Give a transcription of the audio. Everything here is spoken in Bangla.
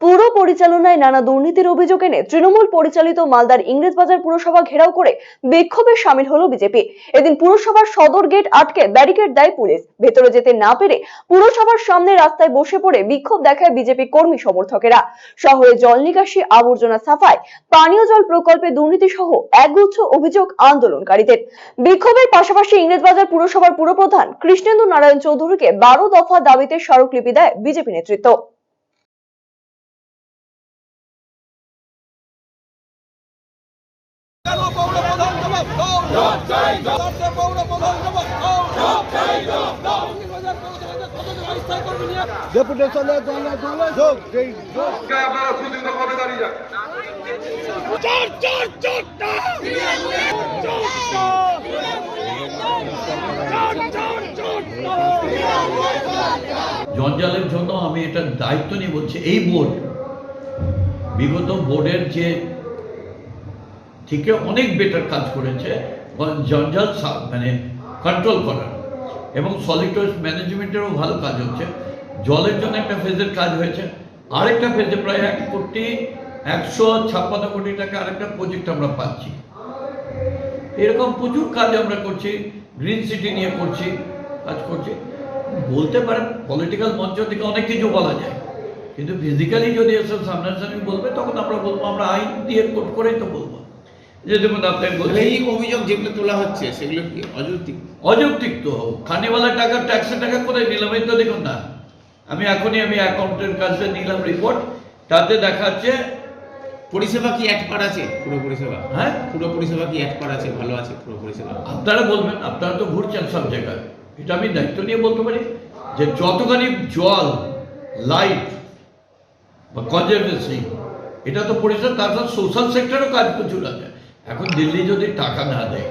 পুরো পরিচালনায় নানা দুর্নীতির অভিযোগ এনে তৃণমূল পরিচালিত মালদার ইংরেজবাজার পুরসভা ঘেরাও করে বিক্ষোভে সামিল হলো বিজেপি। এদিন পুরসভার সদর গেট আটকে ব্যারিকেড দেয় পুলিশ। ভেতরে যেতে না পেরে পুরসভার সামনে রাস্তায় বসে পড়ে বিক্ষোভ দেখায় বিজেপি কর্মী সমর্থকেরা। শহরে জল নিকাশি, আবর্জনা সাফাই, পানীয় জল প্রকল্পে দুর্নীতি সহ একগুচ্ছ অভিযোগ আন্দোলনকারীদের। বিক্ষোভের পাশাপাশি ইংরেজবাজার পুরসভার পুরপ্রধান কৃষ্ণেন্দু নারায়ণ চৌধুরীকে বারো দফা দাবিতে স্মারকলিপি দেয় বিজেপি নেতৃত্ব। জঞ্জালের জন্য আমি এটা দায়িত্ব নিয়ে বলছি এই বোর্ড বিগত বোর্ডের যে থেকে অনেক বেটার কাজ করেছে জঞ্জাল মানে কন্ট্রোল করার। এবং সলিড ওয়েস্ট ম্যানেজমেন্টেরও ভালো কাজ হচ্ছে। জলের জন্য একটা ফেজের কাজ হয়েছে। আরেকটা ফেজে প্রায় এক কোটি, একশো ছাপ্পান্ন কোটি টাকা আরেকটা প্রজেক্ট আমরা পাচ্ছি। এরকম প্রচুর কাজ আমরা করছি গ্রিন সিটি নিয়ে করছি, কাজ করছি। বলতে পারেন পলিটিক্যাল মঞ্চ থেকে অনেক কিছু বলা যায়। কিন্তু ফিজিক্যালি যদি এসব সামনাসামনি বলবে, তখন আমরা বলব, আমরা আইন দিয়ে কোট করেই তো বলব। যে দেখুন আপনাকে বলছি এই অভিযোগ যেগুলো তোলা হচ্ছে সেগুলো কি অযৌক্তিক? অযৌক্তিক তো। খানিওয়ালা টাকা ট্যাক্সের টাকা কোথায় নিলাম? এই তো দেখুন না। আমি এখনই আমি অ্যাকাউন্টের কাছে নিলাম রিপোর্ট তাতে দেখাচ্ছে পরিষেবা কি এক পার আছে? পুরো পরিষেবা হ্যাঁ? পুরো পরিষেবা কি এক পার আছে? ভালো আছে পুরো পরিষেবা আপনারা বলবেন আপনারা তো ঘুরছেন সব জায়গায়। এটা আমি দায়িত্ব নিয়ে বলতে পারি যে যতখানি জল লাইট বা কনজারভেন্সি এটা তো পরিষেবা তার সাথে সোশ্যাল সেক্টরও কাজ প্রচুর আছে। এখন দিল্লি যদি টাকা না দেয়